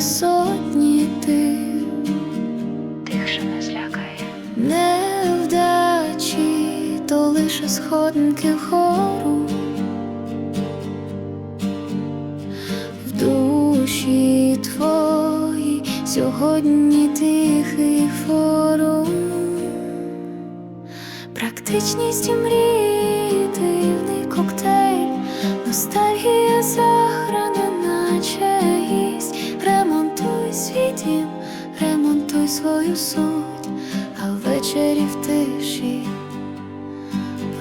сотні ти тих, що не злякає. невдачі, то лише сходинки вгору. В душі твої сьогодні тихий форум. Практичність і мрії, дивний коктейль, суть, а ввечері в тиші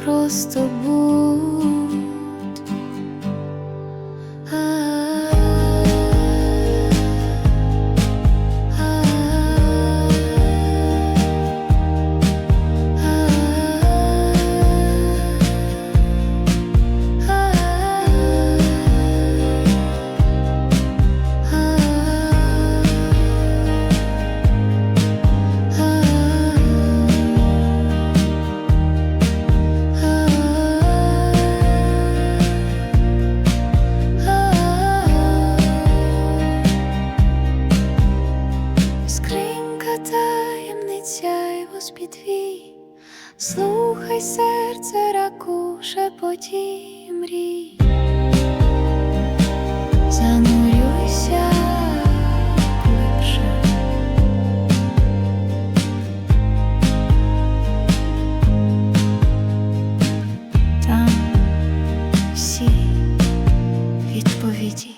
просто будь. Й твій, слухай серце раку, шепоті. Занурюйся. Там всі відповіді.